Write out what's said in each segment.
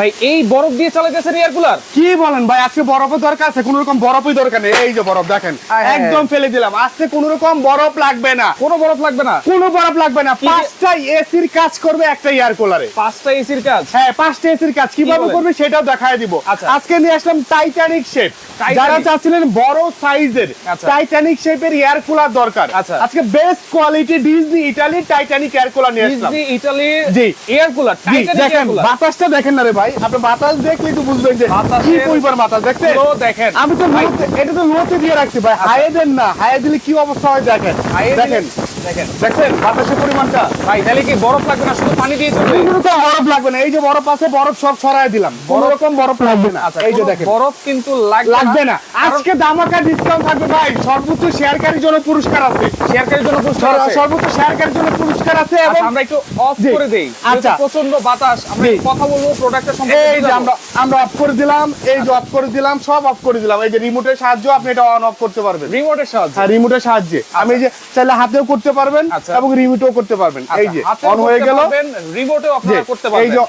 ভাই এই বরফ দিয়ে চালাইতেছেন এয়ার কুলার কি বলেন ভাই আজকে বরফের দরকার আছে কোন রকম বরফই দরকার নেই। এই যে বরফ দেখেন। একদম ফেলে দিলাম। আজকে কোন রকম বরফ লাগবে না। কোনো বরফ লাগবে না? কোনো বরফ লাগবে না। পাঁচটা এসির কাজ করবে একটা এয়ার কুলারে পাঁচটা এসির কাজ? হ্যাঁ পাঁচটা এসির কাজ। কীভাবে করবে সেটাও দেখায় দিব। আচ্ছা। আজকে নিয়ে আসলাম টাইটানিক শেপ। যারা চাচ্ছিলেন বড় সাইজের আচ্ছা। টাইটানিক শেপের এয়ার কুলার দরকার। আচ্ছা। আজকে বেস্ট কোয়ালিটি ডিজনি ইটালির টাইটানিক এয়ার কুলার নিয়ে আসলাম। ডিজনি ইটালির জি। এয়ার কুলার টাইটানিক দেখেন বাতাসটা দেখেন না রে ভাই। আপনি বাতাস দেখলে একটু বুঝবেন যে কি পরিমাণ বাতাস দেখছেন? দেখেন। আমি তো ভাই, এটা তো লোতে দিয়ে রাখছি ভাই হায়ে দেন না হায়ে দিলে কি অবস্থা হয় দেখেন। দেখেন দেখছেন? বাতাসের পরিমাণটা? ভাই তাহলে কি বরফ লাগবে না? শুধু পানি দিয়ে চলবে? রকম বরফ লাগবে না। এই যে বরফ আছে বরফ সব ছড়ায় দিলাম। কোনো রকম বরফ লাগবে না। আচ্ছা এই যে দেখেন। বরফ কিন্তু লাগবে লাগবে না। আজকে দামাকা ডিসকাউন্ট থাকবে ভাই। সর্বোচ্চ শেয়ারকারীর জন্য পুরস্কার আছে। শেয়ারকারীর জন্য পুরস্কার আছে? সর্বোচ্চ শেয়ারকারীর জন্য পুরস্কার আছে এবং আচ্ছা, আমরা একটু অফ করে দেই। আচ্ছা। আচ্ছা। প্রচণ্ড বাতাস আমরা কথা বলব প্রোডাক্টের সম্পর্কে এই যে আমরা আমরা অফ করে দিলাম এই যে অফ করে দিলাম সব অফ করে দিলাম। এই যে রিমোটের সাহায্য আপনি এটা অন অফ করতে পারবেন। রিমোটের সাহায্যে? হ্যাঁ রিমোটের সাহায্যে। আমি এই যে চাইলে হাতেও করতে পারবেন আচ্ছা। এবং রিমোটেও করতে পারবেন। এই যে অন হয়ে গেল। রিমোটেও যে আপনারা করতে এই যে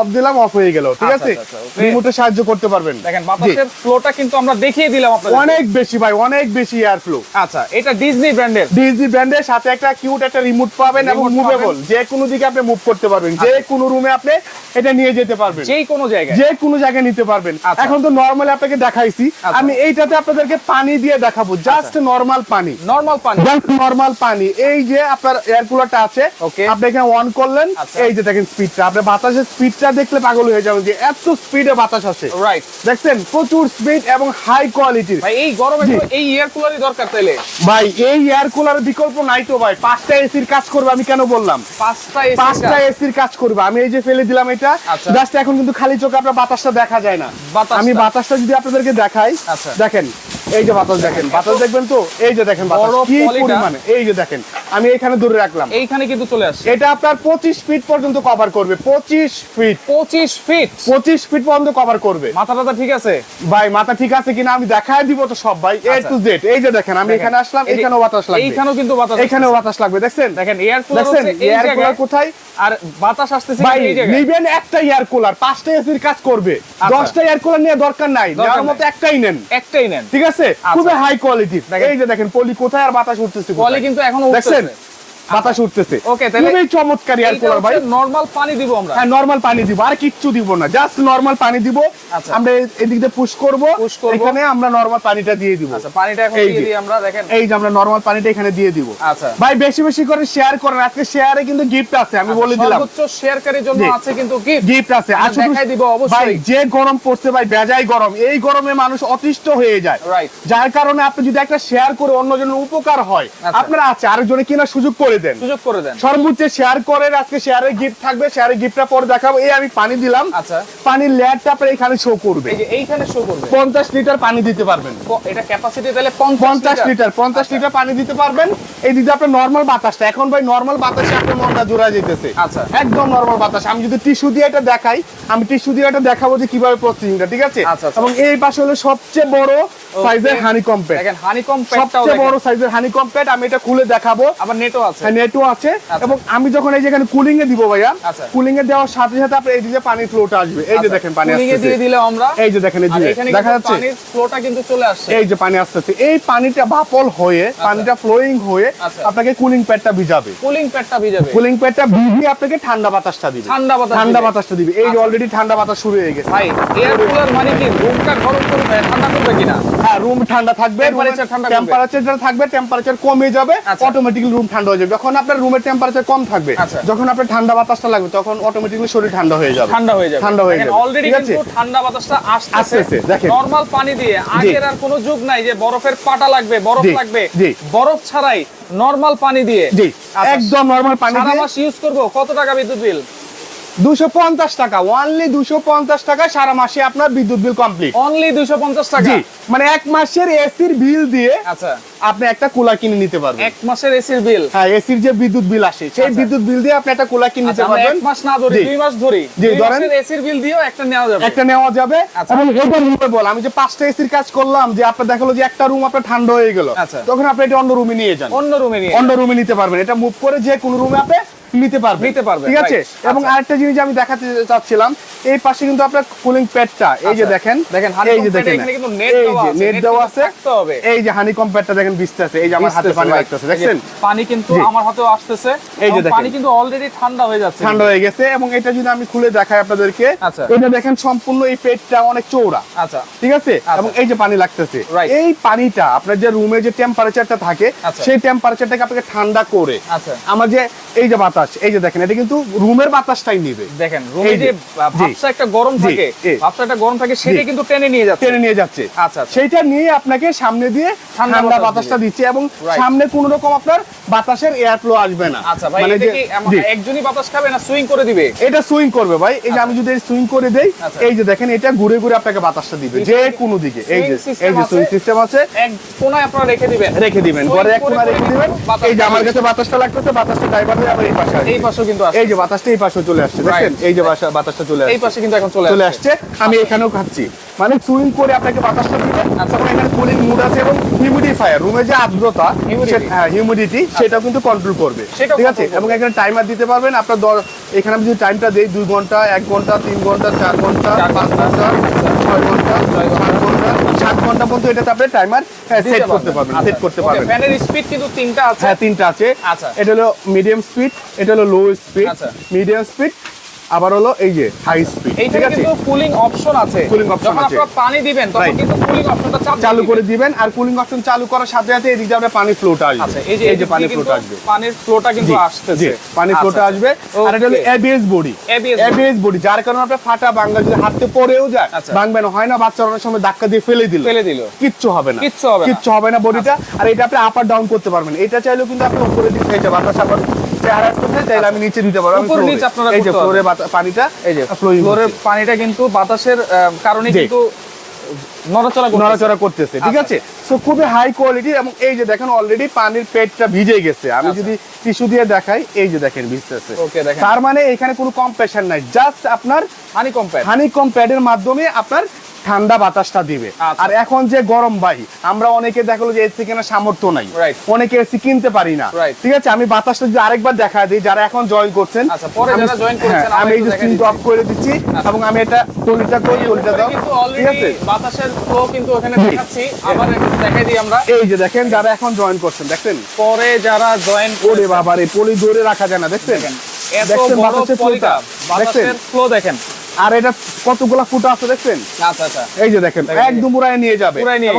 অফ দিলাম অফ হয়ে গেল ঠিক আচ্ছা, আছে? আচ্ছা, আচ্ছা, রিমোটের সাহায্য করতে পারবেন। দেখেন বাতাসের ফ্লোটা কিন্তু আমরা দেখিয়ে দিলাম আপনাদের অনেক বেশি ভাই অনেক বেশি এয়ার ফ্লো আচ্ছা এটা ডিজনি ব্র্যান্ডের ডিজনি ব্র্যান্ডের সাথে একটা কিউট একটা রিমোট পাবেন এবং মুভেবল। যে কোনো দিকে আপনি মুভ করতে পারবেন। যে কোনো রুমে আপনি এটা নিয়ে যেতে পারবেন। যেই কোনো জায়গায়। যে কোনো জায়গায় নিতে পারবেন। আচ্ছা। এখন তো নরমালি আপনাকে দেখাইছি। আচ্ছা। আমি এইটাতে আপনাদেরকে পানি দিয়ে দেখাবো। জাস্ট নরমাল পানি। নরমাল পানি। জাস্ট নরমাল পানি। এই যে আপনার এয়ার কুলারটা আছে. আপনি এখানে অন করলেন। আচ্ছা। এই যে দেখেন স্পিডটা আপনি বাতাসের স্পিডটা দেখলে পাগল হয়ে যাবেন যে এত স্পিডে বাতাস আসে। রাইট দেখছেন? প্রচুর স্পিড এবং হাই কোয়ালিটির ভাই এই গরমে এই এয়ার কুলারই দরকার তাইলে। ভাই এই এয়ার কুলারের বিকল্প নাই তো ভাই। পাঁচটা এসির কাজ করবে আমি কেন বললাম? পাঁচটা এসি পাঁচটা এসির কাজ করবে। আমি এই যে ফেলে দিলাম এটা। আচ্ছা। জাস্ট এখন কিন্তু খালি চোখে আপনার বাতাসটা দেখা যায় না। আমি বাতাসটা যদি আপনাদেরকে দেখাই আচ্ছা। দেখেন এই যে বাতাস দেখেন বাতাস দেখবেন তো? এই যে দেখেন বাতাস কি পরিমাণে? এই যে দেখেন আমি এখানে দূরে রাখলাম। এইখানে কিন্তু চলে আসছে। এটা আপনার পঁচিশ ফিট পর্যন্ত কভার করবে পঁচিশ ফিট পঁচিশ ফিট পঁচিশ ফিট পর্যন্ত কভার করবে। মাথা টাথা ঠিক আছে? ভাই মাথা ঠিক আছে কিনা আমি দেখায় দিব তো সব ভাই এ। টু জেড এই যে দেখেন আমি এখানে আসলাম এখানেও বাতাস লাগবে। এইখানেও কিন্তু বাতাস এখানেও বাতাস লাগবে দেখছেন? দেখেন এয়ার কুলার দেখছেন? এয়ার কুলার কোথায়? আর বাতাস আসতেছে এই জায়গায়। নিবেন একটা এয়ার কুলার পাঁচটা এসির কাজ করবে। আচ্ছা। দশটা এয়ার কুলার নিয়ে দরকার নাই দরকার যার মতো একটাই নেন। একটাই নেন। ঠিক আছে? খুবই হাই কোয়ালিটি দেখেন। এই যে দেখেন পলি কোথায় আর বাতাস উঠতেছে পলি কিন্তু এখন দেখছেন? বাতাস উঠতেছে। Okay, তাহলে খুবই চমৎকার এয়ার কুলার ভাই। নরমাল পানি দিব আমরা। হ্যাঁ নরমাল পানি দিব আর কিচ্ছু দিব না জাস্ট নরমাল পানি দিব। আচ্ছা। আমরা এদিক দিয়ে পুশ করব এখানে আমরা নরমাল পানিটা দিয়ে দিব। আচ্ছা পানিটা এখন দিয়ে যে। দিই আমরা দেখেন। এই যে আমরা নরমাল পানিটা এখানে দিয়ে দিব। আচ্ছা। ভাই বেশি বেশি করে শেয়ার করেন। আজকে শেয়ারে কিন্তু গিফট আছে আমি বলে দিলাম। সর্বোচ্চ শেয়ারকারীর জন্য আছে কিন্তু গিফট গিফট আছে। আর দেখাই দিব অবশ্যই। ভাই যে গরম পড়ছে ভাই বেজাই গরম। এই গরমে মানুষ অতিষ্ঠ হয়ে যায়। Right. যার কারণে আপনি যদি একটা শেয়ার করে অন্যজনের উপকার হয় আচ্ছা। আপনারা আছে আরেকজনে কেনার সুযোগ করে দেন। সুযোগ করে দেন। সর্বোচ্চ শেয়ার করেন আজকে শেয়ারের গিফট থাকবে শেয়ারের গিফটটা পরে দেখাবো। এই আমি পানি দিলাম। আচ্ছা। পানির লেয়ারটা আপনার এখানে শো করবে। এই যে এইখানে শো করবে। পঞ্চাশ লিটার পানি দিতে পারবেন। এটা ক্যাপাসিটি তাহলে পঞ্চাশ পঞ্চাশ লিটার পঞ্চাশ আচ্ছা। লিটার পানি দিতে পারবেন। এই দিকে আপনার নর্মাল বাতাসটা। এখন ভাই নর্মাল বাতাসে আপনার মনটা জোড়া যেতেছে। আচ্ছা। একদম নর্মাল বাতাস। আমি যদি টিস্যু দিয়ে এটা দেখাই আমি টিস্যু দিয়ে এটা দেখাবো যে কীভাবে প্রসেসিংটা ঠিক আছে? আচ্ছা, আচ্ছা। এবং এই পাশে হলো সবচেয়ে বড় সাইজের হানি কম্পেট দেখেন হানিকম প্যাডটাও সবচেয়ে বড় সাইজের হানি কম্পেট আমি এটা খুলে দেখাবো। আবার নেটও আছে। নেটও আছে। আচ্ছা। এবং আমি যখন এই যেখানে কুলিং এ দিব ভাইয়া আচ্ছা। কুলিং এ দেওয়ার সাথে সাথে আপনার এই দিকে পানির ফ্লোটা আসবে। এই যে দেখেন পানি আসছে দিয়ে দিলে আমরা এই যে দেখেন এই যে দেখা যাচ্ছে? পানির ফ্লোটা কিন্তু চলে আসছে। এই যে পানি আসতেছে। এই পানিটা বাপল হয়ে পানিটা ফ্লোয়িং হয়ে আচ্ছা। আপনাকে কুলিং প্যাডটা ভিজাবে। কুলিং প্যাডটা ভিজাবে। কুলিং প্যাডটা ভিজিয়ে আপনাকে ঠান্ডা বাতাসটা দিবে। ঠান্ডা বাতাস ঠান্ডা। বাতাসটা দিবে। এই যে আচ্ছা। অলরেডি ঠান্ডা বাতাস শুরু হয়ে গেছে। ভাই এয়ার কুলার মানে কি? রুমটা গরম করবে ঠান্ডা করবে কিনা? হ্যাঁ রুম ঠান্ডা থাকবে ঠান্ডা টেম্পারেচার থাকবে টেম্পারেচার কমে যাবে আচ্ছা। অটোমেটিক্যালি রুম ঠান্ডা হয়ে যাবে। যখন আপনার রুমের টেম্পারেচার কম থাকবে আচ্ছা। যখন আপনার ঠান্ডা বাতাসটা লাগবে তখন অটোমেটিক্যালি শরীর ঠান্ডা হয়ে যাবে। ঠান্ডা হয়ে যাবে। ঠান্ডা হয়ে যাবে। অলরেডি কিন্তু ঠান্ডা বাতাসটা আসতেছে। দেখেন। নরমাল পানি দিয়ে আগের আর কোনো যুগ নাই যে বরফের পাটা লাগবে বরফ লাগবে। বরফ ছাড়াই নরমাল পানি দিয়ে আচ্ছা, একদম নরমাল পানি সারা মাস ইউজ করব। কত টাকা বিদ্যুৎ বিল? দুশো পঞ্চাশ টাকা ওয়ানলি দুশো পঞ্চাশ টাকা সারা মাসে আপনার বিদ্যুৎ বিল কমপ্লিট অনলি 250 টাকা? মানে এক মাসের এসির বিল দিয়ে আচ্ছা। আপনি একটা কুলার কিনে নিতে পারবেন। এক মাসের এসির বিল? হ্যাঁ এসির যে বিদ্যুৎ বিল আসে সেই। বিদ্যুৎ বিল দিয়ে আপনি একটা কুলার কিনে নিতে পারবেন। এক মাস না ধরি দুই মাস ধরি। জি, ধরেন। এসির বিল দিয়েও একটা নেওয়া যাবে। একটা নেওয়া যাবে। এবং এটা রুমে বল আমি যে পাঁচটা এসির কাজ করলাম যে আপনার দেখাল যে একটা রুম আপনার ঠান্ডা হয়ে গেল আচ্ছা। তখন আপনি এটা অন্য রুমে নিয়ে যান। অন্য রুমে নিয়ে অন্য রুমে নিতে পারবেন। এটা মুভ করে যে কোনো রুমে আপনি নিতে পারবে নিতে পারবে, ঠিক আছে এবং আচ্ছা। আরেকটা জিনিস আমি দেখাতে চাচ্ছিলাম এই পাশে কিন্তু আপনার কুলিং প্যাডটা এই যে আচ্ছা, দেখেন দেখেন, এই যে দেখেন আছে, নেট দেওয়া আছে। এই যে হানিকম প্যাডটা দেখেন ভিজতেছে এই যে আমার হাতে পানি. লাগতেছে এই দেখছেন পানি কিন্তু আমার হাতেও আসতেছে এই যে দেখেন। পানি কিন্তু অলরেডি ঠান্ডা হয়ে যাচ্ছে ঠান্ডা হয়ে গেছে এবং এটা যদি আমি খুলে দেখাই আপনাদেরকে আচ্ছা। এটা দেখেন সম্পূর্ণ এই পেটটা অনেক চৌড়া আচ্ছা ঠিক আছে এবং এই যে পানি লাগতেছে. এই পানিটা আপনার যে রুমে যে টেম্পারেচারটা থাকে আচ্ছা। সেই টেম্পারেচারটাকে আপনাকে ঠান্ডা করে আচ্ছা আমার যে এই যে বাতাস এই যে দেখেন এটা কিন্তু রুমের বাতাসটাই নিবে দেখেন রুমে এই যে। ভাবসা একটা গরম থাকে। ভাবসা একটা গরম থাকে সেটা কিন্তু টেনে নিয়ে যাচ্ছে। টেনে নিয়ে যাচ্ছে। আচ্ছা, আচ্ছা। সেইটা নিয়ে আপনাকে সামনে দিয়ে ঠান্ডা বাতাসটা দিচ্ছে এবং সামনে কোনো রকম আপনার বাতাসের এয়ার ফ্লো আসবে না। আচ্ছা ভাই মানে এটা কি একজনই বাতাস খাবে না সুইং করে দিবে? এটা সুইং করবে ভাই। এই যে আমি যদি সুইং করে দেই আচ্ছা। এই যে দেখেন এটা ঘুরে ঘুরে আপনাকে বাতাসটা দিবে। যে কোনো দিকে। এই যে এই যে সুইং সিস্টেম আছে। এক কোনায় আপনারা রেখে দিবেন। রেখে দিবেন। পরে এক করে রেখে দিবেন। এই যে আমার কাছে বাতাসটা লাগতেছে বাতাসটা ড্রাইভার আবার এই পাশে এই পাশেও কিন্তু আসছে। এই যে বাতাসটা এই পাশে চলে আসছে দেখেন? এই যে বাসা- বাতাসটা চলে এই পাশে কিন্তু এখন চলে চলে আসছে। আমি এখানেও খাচ্ছি। মানে সুইং করে আপনাকে বাতাসটা দিবে আচ্ছা। এখানে কুলিং মুড আছে এবং হিউমিডিফায়ার রুমে যে আর্দ্রতা হ্যাঁ হিউমিডিটি সেটাও কিন্তু কন্ট্রোল করবে। ঠিক আছে? এবং এখানে টাইমার দিতে পারবেন। আপনার দর- এখানে আমি যদি টাইমটা দেই দুই ঘণ্টা এক ঘণ্টা তিন ঘণ্টা চার ঘণ্টা পাঁচ ঘণ্টা, ছয় ঘণ্টা সাত ঘণ্টা সাত ঘণ্টা পর্যন্ত এটাতে আপনি টাইমার সেট করতে পারবেন। সেট করতে পারবেন। ফ্যানের স্পিড কিন্তু তিনটা আছে। হ্যাঁ তিনটা আছে। আচ্ছা। এটা হলো মিডিয়াম স্পিড এটা হলো লো স্পিড আচ্ছা। মিডিয়াম স্পিড আবার হলো এই যে হাই স্পিড ঠিক আছে? কিন্তু কুলিং অপশন আছে। Option যখন আছে। আপনারা পানি দিবেন তখন কিন্তু কুলিং অপশনটা চালু করে দিবেন। আর কুলিং অপশন চালু করার সাথে সাথে এদিকে আপনার পানি ফ্লোটা আসবে। আচ্ছা এই যে এই যে পানি ফ্লোটা আসবে। পানির ফ্লোটা কিন্তু জি, আসতেছে। পানি আচ্ছা, ফ্লোটা আসবে। আর এটা হলো এবিএস বডি এবিএস বডি যার কারণে আপনার ফাটা বাংলা যদি হাতে পড়েও যায় আচ্ছা। ভাঙবে না হয় না বাচ্চা অনেক সময় ধাক্কা দিয়ে ফেলে দিল। ফেলে দিল। কিচ্ছু হবে না। কিচ্ছু হবে না। কিচ্ছু হবে না বডিটা আর এটা আপনি আপ আর ডাউন করতে পারবেন। এটা চাইলেও কিন্তু আপনি উপরে দিকে বাতাস আবার চেহারা করতে চাইলে আমি নিচে দিতে পারব উপর floor আপনারা এই যে ফ্লোরে পানিটা এই যে ফ্লোরের পানিটা কিন্তু বাতাসের কারণে কিন্তু নড়াচড়া নড়াচড়া করতেছে ঠিক আচ্ছা। আছে? সো খুবই হাই কোয়ালিটি এবং এই যে দেখেন অলরেডি পানির পেটটা ভিজে গেছে। আমি আচ্ছা। যদি টিস্যু দিয়ে দেখাই এই যে দেখেন ভিজতেছে। তার মানে এখানে কোনো কম্প্রেশন নাই জাস্ট আপনার হানি কম্পেয়ার হানিকম প্যাডের মাধ্যমে আপনার ঠান্ডা বাতাসটা দিবে। আচ্ছা। আর এখন যে গরম ভাই আমরা অনেকে দেখল যে এসি কেনার সামর্থ্য নাই। অনেকে এসি কিনতে পারি না। ঠিক আছে? আমি বাতাসটা যদি আরেকবার দেখা দিই যারা এখন জয়েন করছেন আচ্ছা, আমি- হ্যাঁ, এই যে দিচ্ছি। অফ করে দিচ্ছি এবং আমি এটা কলিটা করি কলিটা দাও। ঠিক আছে? বাতাসের ফ্লো কিন্তু ওখানে দেখাচ্ছি আবার একটু দেখাই দিই আমরা। এই যে দেখেন যারা এখন জয়েন করছেন দেখেন পরে যারা জয়েন করে বাবারে পলি ধরে রাখা যায় না দেখছেন? দেখেন এত বড় পলিটা বাতাসের ফ্লো দেখেন। আর এটা কতগুলা ফুটো আছে দেখছেন? আচ্ছা আচ্ছা। এই যে দেখেন একদম উড়ায় নিয়ে যাবে।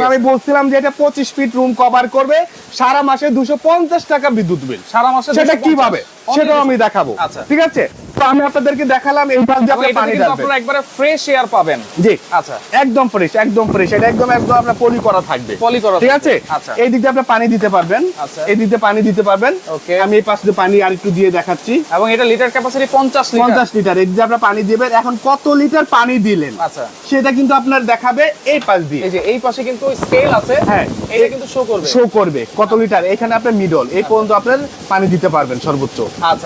আমি বলছিলাম যে এটা পঁচিশ ফিট রুম কভার করবে সারা মাসে দুশো পঞ্চাশ টাকা বিদ্যুৎ বিল সারা মাসে সেটা 250 কীভাবে? সেটাও আমি দেখাবো। আচ্ছা। ঠিক আছে? তো আমি আপনাদেরকে দেখালাম এই পাশ দিয়ে আপনি পানি আপনারা একবারে ফ্রেশ এয়ার পাবেন। জি। আচ্ছা। একদম ফ্রেশ একদম ফ্রেশ এটা একদম একদম আপনার পলি করা থাকবে। পলি করা ঠিক আছে? আচ্ছা। এই দিক দিয়ে আপনি পানি দিতে পারবেন। আচ্ছা। এই দিক দিয়ে পানি দিতে পারবেন। Okay. আমি এই পাশ দিয়ে পানি আর একটু দিয়ে দেখাচ্ছি। এবং এটা লিটার ক্যাপাসিটি 50 লিটার পঞ্চাশ লিটার এই দিয়ে আপনি পানি দিবেন। এখন কত লিটার পানি দিলেন? আচ্ছা। সেটা কিন্তু আপনার দেখাবে এই পাশ দিয়ে। এই যে এই পাশে কিন্তু স্কেল আছে। হ্যাঁ। এটা কিন্তু শো করবে। শো করবে। কত লিটার এখানে আপনার মিডল এই পর্যন্ত আপনার পানি দিতে পারবেন সর্বোচ্চ।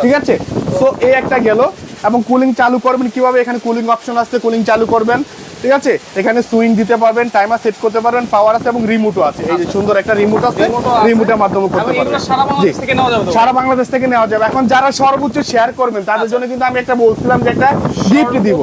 ঠিক আছে? তো এই একটা গেল এবং কুলিং চালু করবেন। কীভাবে এখানে কুলিং অপশন আছে কুলিং চালু করবেন। ঠিক আছে? এখানে সুইং দিতে পারবেন টাইমার সেট করতে পারবেন পাওয়ার আছে এবং রিমোটও আছে। এই যে সুন্দর একটা রিমোট আছে। রিমোটের মাধ্যমে করতে পারবেন। সারা বাংলাদেশ থেকে নেওয়া যাবে সারা বাংলাদেশ থেকে নেওয়া যাবে। এখন যারা সর্বোচ্চ শেয়ার করবেন তাদের আচ্ছা। জন্য কিন্তু আমি একটা বলছিলাম যে একটা গিফট দিব।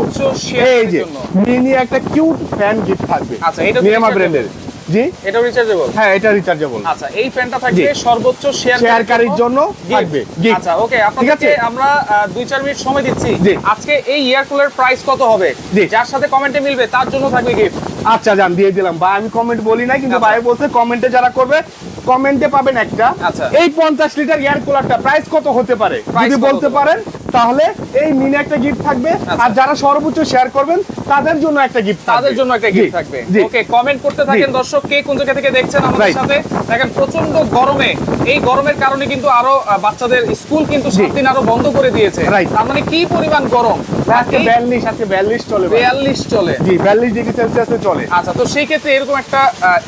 এই যে মিনি একটা কিউট ফ্যান গিফট থাকবে। আচ্ছা, এটা ব্র্যান্ডের জি। এটাও রিচার্জেবল হ্যাঁ এটা রিচার্জেবল আচ্ছা এই ফ্যানটা থাকবে সর্বোচ্চ শেয়ার শেয়ারকারীর জন্য থাকবে আচ্ছা ওকে আপনাদেরকে আমরা আহ, দুই চার মিনিট সময় দিচ্ছি। আজকে এই ইয়ার কুলার প্রাইস কত হবে? যার সাথে কমেন্টে মিলবে তার জন্য থাকবে গিফট আচ্ছা জান দিয়ে দিলাম। ভাই আমি কমেন্ট বলি না কিন্তু আচ্ছা। ভাই বলছে কমেন্টে যারা করবে কমেন্টে পাবেন একটা। আচ্ছা। এই পঞ্চাশ লিটার এয়ার কুলারটা প্রাইস কত হতে পারে? যদি বলতে পারেন তাহলে এই মিনি একটা গিফট থাকবে। আচ্ছা। আর যারা সর্বোচ্চ শেয়ার করবেন তাদের জন্য একটা গিফট তাদের জন্য একটা গিফট থাকবে। ওকে কমেন্ট করতে থাকেন দর্শক কে কোন জায়গা থেকে দেখছেন আমাদের সাথে? দেখেন প্রচণ্ড গরমে। এই গরমের কারণে কিন্তু আরও বাচ্চাদের স্কুল কিন্তু সাত দিন আরও বন্ধ করে দিয়েছে. তার মানে কি পরিমাণ গরম? আজকে বিয়াল্লিশ আজকে বিয়াল্লিশ চলে ভাই। বিয়াল্লিশ চলে। জি বিয়াল্লিশ ডিগ্রি সেলসিয়াসে চলে। আচ্ছা তো সেই ক্ষেত্রে এরকম একটা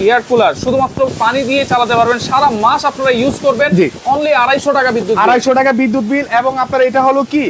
এয়ার কুলার শুধুমাত্র পানি দিয়ে চালাতে পারবেন। সারা মাস আপনারা ইউজ করবেন। অনলি আড়াইশো টাকা বিদ্যুৎ bill। আড়াইশো টাকা বিদ্যুৎ বিল এবং আপনার এটা হলো কি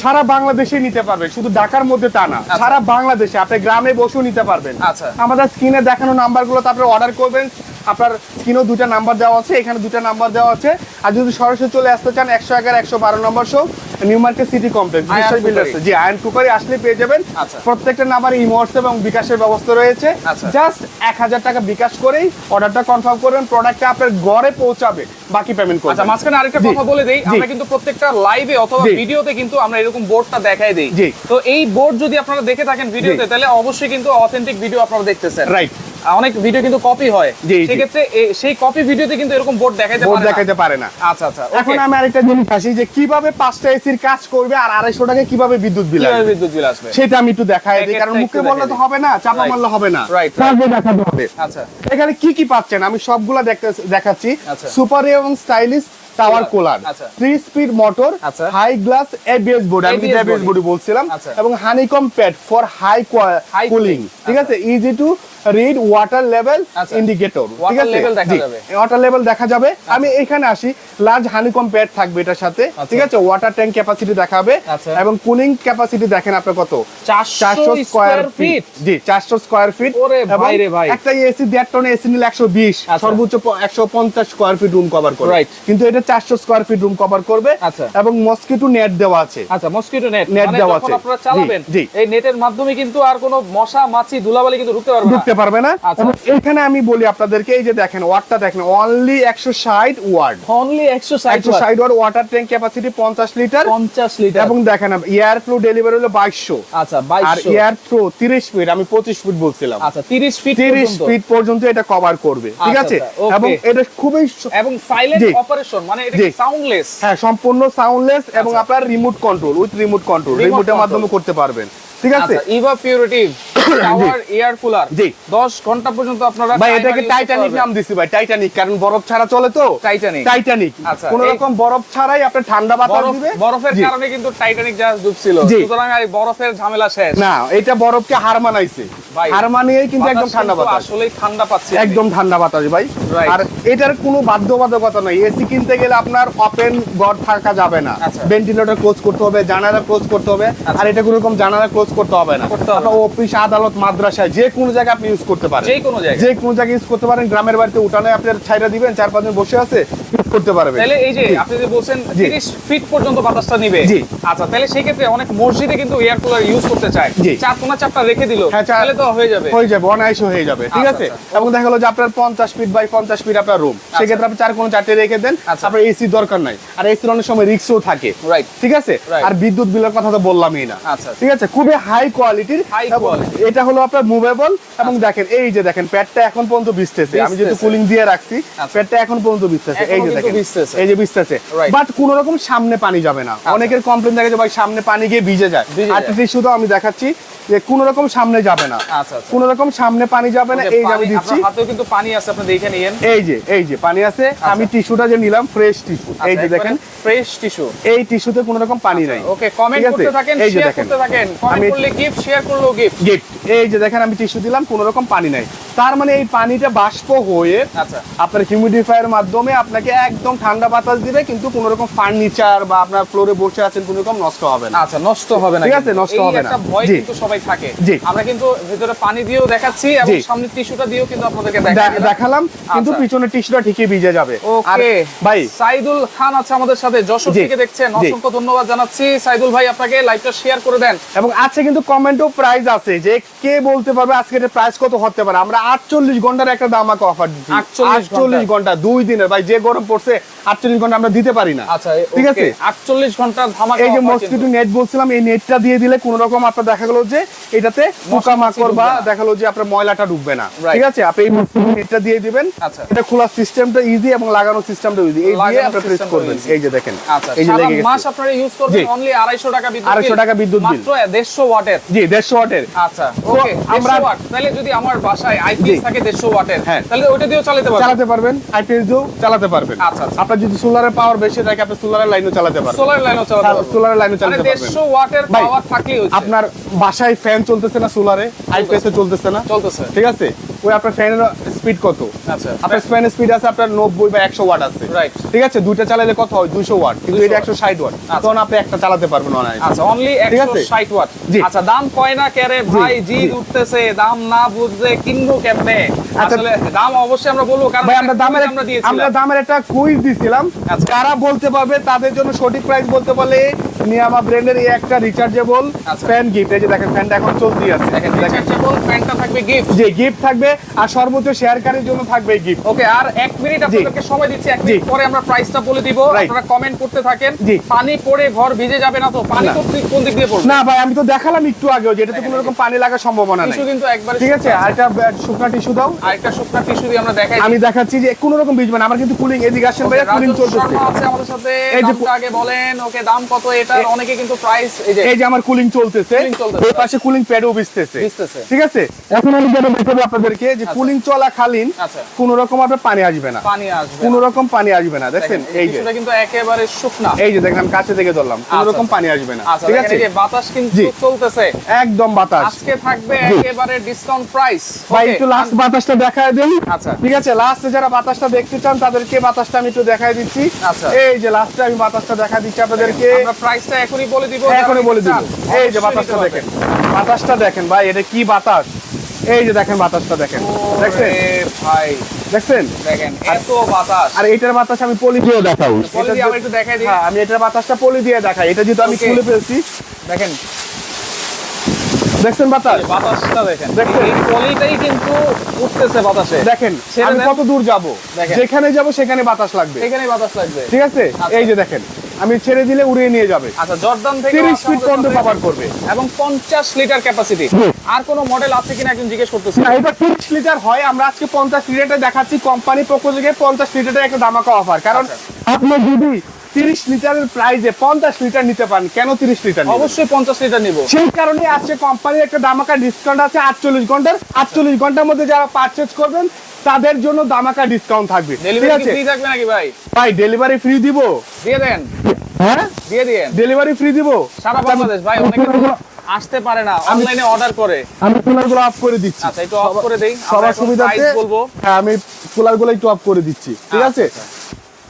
সারা বাংলাদেশে নিতে পারবেন শুধু ঢাকার মধ্যে তা না সারা বাংলাদেশে আপনি গ্রামে বসেও নিতে পারবেন আচ্ছা। আমাদের স্ক্রিনে দেখানো নাম্বারগুলোতে আপনি অর্ডার করবেন আপনার স্ক্রিনেও দুটা নাম্বার দেওয়া আছে এখানে দুটা নাম্বার দেওয়া আছে আর যদি সরাসরি চলে আসতে চান একশো এগারো একশো বারো নম্বর show new market city complex Biswas builders. জি আয়ন কুকারি আসলে পেয়ে যাবেন আচ্ছা। প্রত্যেকটা নাম্বারে ইমোটস এবং বিকাশের ব্যবস্থা রয়েছে আচ্ছা। জাস্ট এক হাজার টাকা বিকাশ করেই অর্ডারটা কনফার্ম করবেন প্রোডাক্টটা আপনার ঘরে পৌঁছাবে বাকি পেমেন্ট আচ্ছা মাঝখানে আরেকটা কথা বলে দেই। আমরা কিন্তু প্রত্যেকটা লাইভে অথবা ভিডিওতে কিন্তু আমরা এরকম বোর্ডটা দেখাই দেই। তো এই বোর্ড যদি আপনারা দেখে থাকেন ভিডিওতে তাহলে অবশ্যই কিন্তু অথেন্টিক ভিডিও আপনারা দেখতেছেন। রাইট অনেক ভিডিও কিন্তু কপি হয়। জি। সেক্ষেত্রে সেই কপি ভিডিওতে কিন্তু এরকম বোর্ড দেখাইতে বোর্ড পারে না। দেখাতে পারে না। আচ্ছা আচ্ছা এখন আমি আরেকটা জিনিস আসি যে কীভাবে পাঁচটা এসির কাজ করবে আর আড়াইশো টাকা কীভাবে বিদ্যুৎ বিল আসবে? বিদ্যুৎ বিল আসবে? সেটা আমি একটু দেখাই দিই কারণ মুখে বললে তো হবে না চাপা মারলে হবে না. কাজে দেখাতে হবে। আচ্ছা। এখানে কি কি পাচ্ছেন? আমি সবগুলা দেখতে দেখাচ্ছি। আচ্ছা। সুপার এবং স্টাইলিশ টাওয়ার কুলার আচ্ছা। থ্রি স্পিড মোটর আচ্ছা। হাই গ্লাস এবিএস বোর্ড আমি এবিএস। বোর্ড বলছিলাম আচ্ছা। এবং honeycomb pad for high cooling ঠিক আচ্ছা। আছে easy to read water level আচ্ছা। ইন্ডিকেটর ঠিক আছে level দেখা যাবে। ওয়াটার লেভেল দেখা যাবে আমি এখানে আসি লার্জ হানিকম প্যাড থাকবে এটার সাথে আচ্ছা। ঠিক আছে ওয়াটার ট্যাঙ্ক ক্যাপাসিটি দেখাবে আচ্ছা। এবং কুলিং ক্যাপাসিটি দেখেন আপনার কত 400 স্কয়ার ফিট জি 400 স্কয়ার ফিট ওরে ভাই। একটা এসি দেড় টন এসি নিলে 120 আচ্ছা। সর্বোচ্চ প- 150 স্কয়ার ফিট রুম কভার করে. কিন্তু এটা 400 স্কয়ার ফিট রুম কভার করবে আচ্ছা। এবং মসকিটো নেট দেওয়া আছে। আচ্ছা মসকিটো নেট মানে দেওয়া আছে। আপনারা চালাবেন। এই নেটের মাধ্যমে কিন্তু আর কোনো মশা মাছি ধুলাবালি কিন্তু ঢুকতে পারবে না। ঢুকতে পারবে না। আচ্ছা। এবং এখানে আমি বলি আপনাদেরকে এই যে দেখেন ওয়াটটা দেখেন only 160 watt only 160 160 watt water tank capacity 50 litre 50 litre এবং দেখেন এয়ার ফ্লো ডেলিভারি হলো 2200 আচ্ছা আর এয়ার ফ্লো 30 ফিট আমি 25 ফিট বলছিলাম। আচ্ছা 30 ফিট 30 পর্যন্ত। ফিট পর্যন্ত এটা কভার করবে ঠিক আচ্ছা, আছে? এবং এটা খুবই এবং সাইলেন্ট অপারেশন মানে এটা সাউন্ডলেস হ্যাঁ সম্পূর্ণ সাউন্ডলেস এবং আচ্ছা। আপনার remote control with remote control রিমোটের মাধ্যমে করতে পারবেন। ঠিক আছে? আচ্ছা Eva purity tower air cooler জি। 10 ঘণ্টা পর্যন্ত আপনারা ভাই এটাকে টাইটানিক নাম দিছি ভাই টাইটানিক কারণ বরফ ছাড়া চলে তো? টাইটানিক টাইটানিক আচ্ছা, কোন রকম বরফ ছাড়াই আপনি ঠান্ডা বাতাস দিবে? বরফের কারণে কিন্তু টাইটানিক জাহাজ ডুবছিল। সুতরাং আর বরফের ঝামেলা শেষ। না এটা বরফকে হার মানাইছে। হার মানিয়েই কিন্তু একদম ঠান্ডা বাতাস। আসলেই ঠান্ডা পাচ্ছি একদম ঠান্ডা বাতাস ভাই. আর এটার কোনো বাধ্যবাধকতা নাই। এসি কিনতে গেলে আপনার ওপেন গড থাকা যাবে না। আচ্ছা। ভেন্টিলেটর ক্লোজ করতে হবে জানালা ক্লোজ করতে হবে। আর এটা কোনো রকম জানালা ক্লোজ করতে হবে না। অফিস আদালত মাদ্রাসায় যে কোনো জায়গায় আপনি ইউজ করতে পারেন। যে কোনো জায়গায়। যে কোনো জায়গায় ইউজ করতে পারেন গ্রামের বাড়িতে উঠানে আপনার ছাইরা দিবেন চার পাঁচজন বসে আছে ইউজ করতে পারবেন। তাহলে এই যে আপনি যে বলছেন জি। 30 ফিট পর্যন্ত বাতাসটা নিবে। জি। আচ্ছা তাহলে সেই ক্ষেত্রে অনেক মসজিদে কিন্তু এয়ার কুলার ইউজ করতে চায়। চার কোনা রেখে দিল হ্যাঁ, তাহলে তো হয়ে যাবে। হয়ে যাবে অনায়াসে হয়ে যাবে ঠিক আচ্ছা, আছে? আচ্ছা। এবং দেখা গেলো যে আপনার পঞ্চাশ ফিট বাই পঞ্চাশ ফিট আপনার রুম সেক্ষেত্রে আপনি চার কোনো চারটে রেখে দেন আচ্ছা। আপনার এসি দরকার নাই। আর এসির অনেক সময় রিক্সও থাকে। রাইট ঠিক আছে? আর বিদ্যুৎ বিলের কথা তো বললামই না। আচ্ছা। ঠিক আছে? খুবই হাই কোয়ালিটির এটা হলো আপনার মুভেবল এবং দেখেন এই যে দেখেন প্যাডটা এখন পর্যন্ত ভিজতেছে আমি যেহেতু কুলিং দিয়ে রাখছি আচ্ছা। প্যাডটা এখন পর্যন্ত ভিজতেছে এই যে দেখেন এই যে ভিজতেছে বাট কোন রকম সামনে পানি যাবে না। অনেকের কমপ্লেন থাকে যে ভাই সামনে পানি গিয়ে ভিজে যায়। আর তো আমি দেখাচ্ছি যে কোন রকম সামনে যাবে না। আচ্ছা আচ্ছা। কোন রকম সামনে পানি যাবে না। এই যে আমি দিচ্ছি। হাতেও কিন্তু পানি আছে আপনি দেখে নিয়েন। এই যে এই যে পানি আছে। আমি টিস্যুটা যে নিলাম ফ্রেশ টিস্যু এই যে দেখেন ফ্রেশ টিস্যু এই টিস্যুতে কোনো রকম পানি নাই। ওকে কমেন্ট করতে থাকেন শেয়ার করতে থাকেন আমি- করলে গিফট শেয়ার করলেও গিফট গিফট এই যে দেখেন আমি টিস্যু দিলাম কোনো রকম পানি নাই। তার মানে এই পানিটা বাষ্প হয়ে আচ্ছা। আপনার হিউমিডিফায়ার মাধ্যমে আপনাকে একদম ঠান্ডা বাতাস দিবে কিন্তু কোনো রকম ফার্নিচার বা আপনার ফ্লোরে বসে আছেন কোনো রকম নষ্ট হবে না। আচ্ছা নষ্ট হবে না ঠিক আছে, নষ্ট হবে না। ভয় কিন্তু সবাই থাকে। জি। আমরা কিন্তু ভিতরে পানি দিয়েও দেখাচ্ছি এবং সামনে টিস্যুটা দিয়েও কিন্তু আপনাদেরকে দেখালাম কিন্তু আচ্ছা। পিছনে টিস্যুটা ঠিকই ভিজে যাবে। ওকে। ভাই। সাইদুল খান আছে আমাদের সাথে যশোর থেকে দেখছেন। অসংখ্য ধন্যবাদ জানাচ্ছি। সাইদুল ভাই আপনাকে লাইভটা শেয়ার করে দেন। এবং আছে কিন্তু কমেন্টও প্রাইস আছে যে কে বলতে পারবে আজকে এর প্রাইস কত হতে পারে? আমরা আটচল্লিশ ঘণ্টার একটা দাম আমাকে অফার দিচ্ছি 48 আটচল্লিশ ঘণ্টা দুই দিনের। ভাই যে গরম পড়ছে আটচল্লিশ ঘণ্টা আমরা দিতে পারি না। আচ্ছা ঠিক আছে? 48 ঘণ্টার ধামাকা এই যে মসকিটো নেট বলছিলাম এই নেটটা দিয়ে দিলে কোন রকম আপনার দেখা গেল যে এটাতে পোকা মাকড় বা দেখা গেলো যে আপনার ময়লাটা ঢুকবে না। ঠিক আছে? আপনি এই মসকিটো নেটটা দিয়ে দিবেন। আচ্ছা। এটা খোলার সিস্টেমটা ইজি এবং লাগানোর সিস্টেমটা ইজি এই দিয়ে আপনি প্রেস করবেন। এই যে দেখেন। আচ্ছা এই যে লেগে মাস গেছে। আপনারা ইউজ করবেন অনলি 250 টাকা বিদ্যুৎ 250 টাকা বিদ্যুৎ bill। মাত্র 150 ওয়াটের? জি দেড়শো ওয়াটের। আচ্ছা ওকে আমরা তাহলে যদি আমার বাসায় আইপিএস থাকে 150 ওয়াটের হ্যাঁ। তাহলে ওইটা দিয়েও চালাতে পারবেন? চালাতে পারবেন আইপিএস দিয়েও চালাতে পারবেন। আচ্ছা, আচ্ছা। আপনার যদি সোলারের পাওয়ার বেশি থাকে আপনি সোলারের লাইনও চালাতে পারবেন। সোলার লাইনও চালাতে পারবেন। সোলারের লাইনও মানে চালাতে পারবেন। 150 ওয়াটের পাওয়ার থাকলেই হচ্ছে। আপনার বাসায় ফ্যান চলতেছে না সোলারে আইপিএস এ চলতেছে না? চলতেছে। ঠিক আছে? ওই আপনার ফ্যানের স্পিড কত? আচ্ছা। আপনার ফ্যান স্পিড আছে আপনার নব্বই বা একশো ওয়াট আছে। রাইট ঠিক আছে? দুইটা চালালে কত হয়? দুইশো ওয়াট কিন্তু এটা একশো ষাট ওয়াট আচ্ছা। তখন আপনি একটা চালাতে পারবেন অনায়াসে আচ্ছা অনলি? 160 ওয়াট। আচ্ছা দাম কয় না কেরে? ভাই জি। উঠতেছে। দাম না বুঝলে কিনবো কেমনে? আচ্ছা। আসলে দাম অবশ্যই আমরা বলব কারণ ভাই আমরা দামের আমরা দিয়েছিলাম। আমরা দামের একটা কুইজ দিছিলাম। আচ্ছা। যারা বলতে পারবে? তাদের জন্য সঠিক প্রাইস বলতে পারলে নিয়ামা ব্র্যান্ডের এই একটা রিচার্জেবল আচ্ছা। ফ্যান গিফট এই যে দেখেন ফ্যানটা এখন চলতি আছে। দেখেন দেখেন। রিচার্জেবল ফ্যানটা থাকবে গিফট যে গিফট থাকবে। আর সর্বোচ্চ শেয়ারকারীর জন্য থাকবে গিফট ওকে আর এক মিনিট আপনাদেরকে সময় দিচ্ছি এক মিনিট পরে আমরা প্রাইসটা বলে দিব। আপনারা কমেন্ট করতে থাকেন। পানি পড়ে ঘর ভিজে যাবে না তো? পানি তো ঠিক কোন দিক দিয়ে পড়বে? না ভাই আমি তো দেখালাম একটু আগেও যে এটাতে কোনো রকম পানি লাগার সম্ভাবনা নেই। টিস্যু কিন্তু একবারে ঠিক আছে আর একটা শুকনা টিস্যু দাও। আরেকটা শুকনা টিস্যু দিয়ে আমরা দেখাই আমি দেখাচ্ছি যে কোনো রকম ভিজবে না আমার কিন্তু কুলিং এদিকে আসেন ভাইয়া কুলিং চলতেছে। আছে আমাদের সাথে। এই যে আগে বলেন। ওকে দাম কত? এটা অনেকে কিন্তু প্রাইস এই যে এই যে আমার কুলিং চলতেছে। এই পাশে কুলিং প্যাডও ভিজতেছে। ভিজতেছে। ঠিক আছে? এখন আমি যেটা দেখাবো আপনাদেরকে যে কুলিং চলাকালীন আচ্ছা। কোনো রকম আপনার পানি আসবে না। পানি আসবে কোনো রকম পানি আসবে না দেখছেন? এই যে। টিস্যুটা কিন্তু একেবারে শুকনা। এই যে দেখেন কাছে থেকে ধরলাম কোনো আচ্ছা, রকম আচ্ছা। পানি আসবে না ঠিক আছে? বাতাস কিন্তু চলতেছে। একদম বাতাস। আজকে থাকবে। একেবারে ডিসকাউন্ট প্রাইস ভাই একটু লাস্ট বাতাসটা দেখায় দেন। আচ্ছা। ঠিক আছে লাস্টে যারা বাতাসটা দেখতে চান তাদেরকে বাতাসটা আমি একটু দেখায় দিচ্ছি। আচ্ছা। এই যে লাস্টে আমি বাতাসটা দেখা দিচ্ছি আপনাদেরকে। আমরা প্রাইসটা এখনই বলে দিব এখনই বলে দিব। এই যে বাতাসটা দেখেন। বাতাসটা দেখেন ভাই এটা কি বাতাস? এই যে দেখেন বাতাসটা দেখেন। দেখছেন? ভাই। দেখছেন? দেখেন এত বাতাস। আর এটার বাতাস আমি পলি দিয়ে দেখাবো পলি দিয়ে আবার একটু দেখাই দিই। হ্যাঁ আমি এটার বাতাসটা পলি দিয়ে দেখাই। এটা যেহেতু আমি খুলে ফেলছি। দেখেন। দেখছেন বাতাস? বাতাসটা দেখেন। দেখছেন? এই পলিটাই কিন্তু উঠতেছে বাতাসে। দেখেন আমি কত দূর যাব। দেখেন। যেখানে যাব সেখানে বাতাস লাগবে। এখানেই বাতাস লাগবে। ঠিক আছে? আচ্ছা। এই যে দেখেন। আমি ছেড়ে দিলে উড়িয়ে নিয়ে যাবে। আচ্ছা জর্দান থেকে 30 আছে ফিট পর্যন্ত কভার করবে। এবং 50 লিটার ক্যাপাসিটি আর কোন মডেল আছে কিনা একজন জিজ্ঞেস করতেছে। না এটা 30 লিটার হয় আমরা আজকে 50 লিটারটা দেখাচ্ছি কোম্পানি পক্ষ থেকে 50 লিটারের একটা দামাকা অফার কারণ আচ্ছা। আপনি যদি 30 লিটারের প্রাইসে 50 লিটার নিতে পারেন। কেন 30 লিটার নিবেন? অবশ্যই 50 লিটার নিব। সেই কারণে আজকে কোম্পানির একটা দামাকা ডিসকাউন্ট আছে 48 ঘণ্টার। 48 ঘণ্টার মধ্যে যারা পারচেজ করবেন তাদের জন্য দামাকা ডিসকাউন্ট থাকবে। ঠিক ডেলিভারি আছে? ফ্রি থাকবে নাকি ভাই? ভাই ডেলিভারি ফ্রি দিব। দিয়ে দেন। হ্যাঁ? দিয়ে দিয়েন ডেলিভারি ফ্রি দিব। সারা বাংলাদেশ ভাই অনেকে আসতে পারে না অনলাইনে অর্ডার করে। আমি কুলারগুলো অফ করে দিচ্ছি। আচ্ছা একটু অফ করে দেই। সবার সুবিধাতে বলব। হ্যাঁ আমি কুলারগুলো একটু অফ করে দিচ্ছি। ঠিক আছে? আচ্ছা,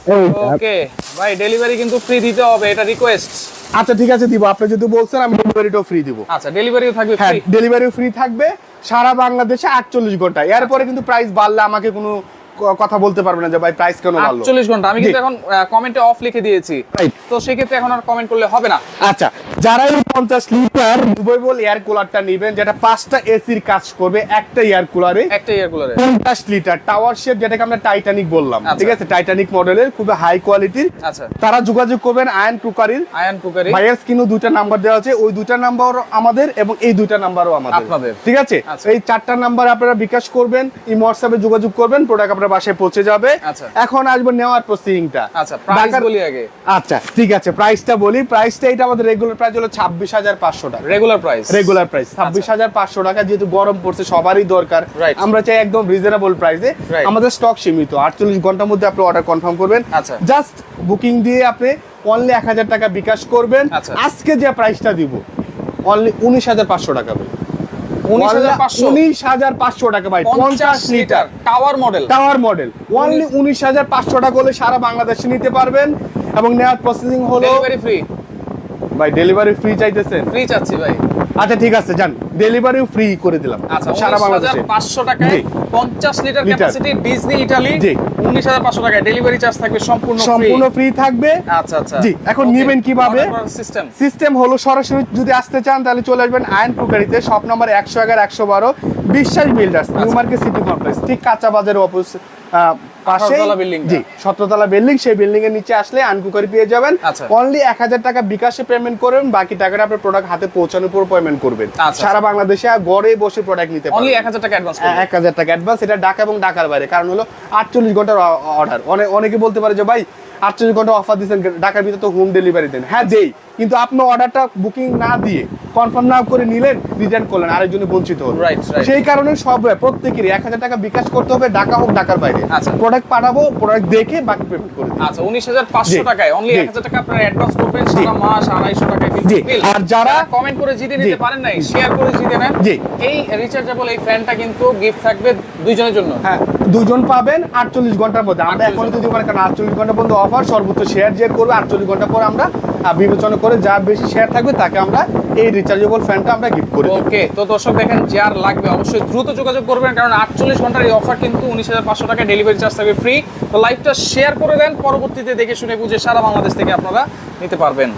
ওকে ভাই ডেলিভারি কিন্তু ফ্রি দিতে হবে এটা রিকোয়েস্ট আচ্ছা ঠিক আছে দিব। আপনি যদি বলছেন আমি ডেলিভারিটাও ফ্রি দিব। আচ্ছা ডেলিভারিও থাকবে হ্যাঁ ডেলিভারিও ফ্রি থাকবে সারা বাংলাদেশে আটচল্লিশ ঘণ্টা। এরপরে কিন্তু প্রাইস বাড়লে আমাকে কোনো কথা বলতে পারবে না যে ভাই প্রাইস কেন বাড়লো। 48 ঘণ্টা। আমি কিন্তু। এখন কমেন্টে অফ লিখে দিয়েছি. তো সেক্ষেত্রে এখন আর কমেন্ট করলে হবে না। আচ্ছা যারা এই পঞ্চাশ লিটার দুবল এয়ার কুলারটা নেবেন যেটা পাঁচটা এসির কাজ করবে একটা এয়ার কুলারে একটা ইয়ার কুলারে পঞ্চাশ লিটার টাওয়ার শেপ যেটাকে আমরা টাইটানিক বললাম আচ্ছা। ঠিক আছে? টাইটানিক মডেলের খুব হাই কোয়ালিটির আচ্ছা। তারা যোগাযোগ করবেন আয়ন কুকারির আয়ন কুকারি ভাইয়ার স্ক্রিনও দুইটা নাম্বার দেওয়া আছে ওই দুইটা নাম্বার আমাদের এবং এই দুইটা নাম্বারও আমাদের। আপনাদের। ঠিক আছে? আচ্ছা। এই চারটা নাম্বার আপনারা বিকাশ করবেন এই হোয়াটসঅ্যাপে যোগাযোগ করবেন প্রোডাক্ট আপনার বাসায় পৌঁছে যাবে। আচ্ছা। এখন আসবে নেওয়ার প্রসিডিংটা আচ্ছা প্রাইস বলি আগে। আচ্ছা ঠিক আছে প্রাইসটা বলি। প্রাইসটা এটা আমাদের রেগুলার প্রাইস হলো ছাব্বিশ হাজার পাঁচশো টাকা। রেগুলার প্রাইস রেগুলার প্রাইস ছাব্বিশ হাজার পাঁচশো টাকা যেহেতু গরম পড়ছে সবারই দরকার। আমরা চাই একদম রিজনেবল প্রাইসে আমাদের স্টক সীমিত। আটচল্লিশ ঘণ্টার মধ্যে আপনি অর্ডার কনফার্ম করবেন। আচ্ছা। জাস্ট বুকিং দিয়ে আপনি অনলি এক হাজার টাকা বিকাশ করবেন। আচ্ছা। আজকে যে প্রাইসটা দিব অনলি উনিশ হাজার পাঁচশো টাকা। 19500 উনিশ হাজার পাঁচশো। টাকা ভাই পঞ্চাশ litre tower model tower model only উনিশ হাজার পাঁচশো টাকা হলে সারা বাংলাদেশে নিতে পারবেন এবং নেওয়ার প্রসেসিং হলো ফ্রি ভাই ডেলিভারি ফ্রি চাইতেছেন। ফ্রি চাচ্ছি ভাই। আচ্ছা ঠিক আছে যান ডেলিভারিও ফ্রি করে দিলাম আচ্ছা সারা বাংলাদেশে 500 টাকায় জি। 50 লিটার। ক্যাপাসিটি ডিজনি ইতালি জি। 19500 টাকায় ডেলিভারি চার্জ থাকবে সম্পূর্ণ ফ্রি সম্পূর্ণ ফ্রি থাকবে আচ্ছা আচ্ছা জি, এখন নিবেন কীভাবে? সিস্টেম সিস্টেম হলো সরাসরি যদি আসতে চান তাহলে চলে আসবেন আয়ন কুকারিতে শপ নম্বর একশো এগারো একশো বারো Biswas builders. New market city complex ঠিক কাঁচা বাজারের অপোজিট পাশে আঠারোতলা building টা। জি সতেরোতলা বিল্ডিং সেই বিল্ডিং এর নিচে আসলে আনকুকারি পেয়ে যাবেন। আচ্ছা। অনলি এক হাজার টাকা বিকাশে পেমেন্ট করবেন বাকি টাকাটা আপনার প্রোডাক্ট হাতে পৌঁছানোর পর পেমেন্ট করবেন। আচ্ছা। সারা বাংলাদেশে ঘরে বসে প্রোডাক্ট নিতে পারবেন। 1000 টাকা অ্যাডভান্স এক হাজার টাকা অ্যাডভান্স এটা ঢাকা এবং ঢাকার বাইরে। কারণ হলো আটচল্লিশ ঘণ্টার অর্ডার অনেকে বলতে পারে যে ভাই আটচল্লিশ ঘণ্টা অফার দিচ্ছেন ঢাকার ভিতরে তো হোম ডেলিভারি দেন। হ্যাঁ দেই। কিন্তু আপনি অর্ডারটা বুকিং না দিয়ে কনফার্ম না করে নিলেন রিটার্ন করলেন আরেকজনে বঞ্চিত হল. সেই কারণে সব প্রত্যেকেরই এক হাজার টাকা বিকাশ করতে হবে ঢাকা হোক ঢাকার বাইরে। আচ্ছা। প্রোডাক্ট পাঠাবো প্রোডাক্ট দেখে বাকি পেমেন্ট করে আচ্ছা উনিশ হাজার পাঁচশো টাকায় অনলি। এক হাজার টাকা আপনারা অ্যাডভান্স করবেন সারা মাস আড়াইশো টাকায় আর যারা- কমেন্ট করে জিতে নিতে পারেন নাই শেয়ার করে জিতে নেন। জি। এই রিচার্জেবল এই ফ্যানটা কিন্তু গিফট থাকবে দুইজনের জন্য। হ্যাঁ দুজন পাবেন আটচল্লিশ ঘণ্টার মধ্যে। আমরা এখন যদি মনে করেন আটচল্লিশ ঘণ্টা পর্যন্ত অফার সর্বোচ্চ শেয়ার যে করবে আটচল্লিশ ঘণ্টা পর আমরা বিবেচনা করে যা বেশি শেয়ার থাকবে তাকে আমরা এই রিচার্জেবল ফ্যানটা আমরা গিফট করি ওকে তো দর্শক দেখেন, যার লাগবে অবশ্যই দ্রুত যোগাযোগ করবেন, কারণ আটচল্লিশ ঘণ্টার এই অফার কিন্তু উনিশ হাজার পাঁচশো টাকা ডেলিভারি চার্জ থাকবে ফ্রি তো লাইভটা শেয়ার করে দেন, পরবর্তীতে দেখে শুনে বুঝে সারা বাংলাদেশ থেকে আপনারা নিতে পারবেন।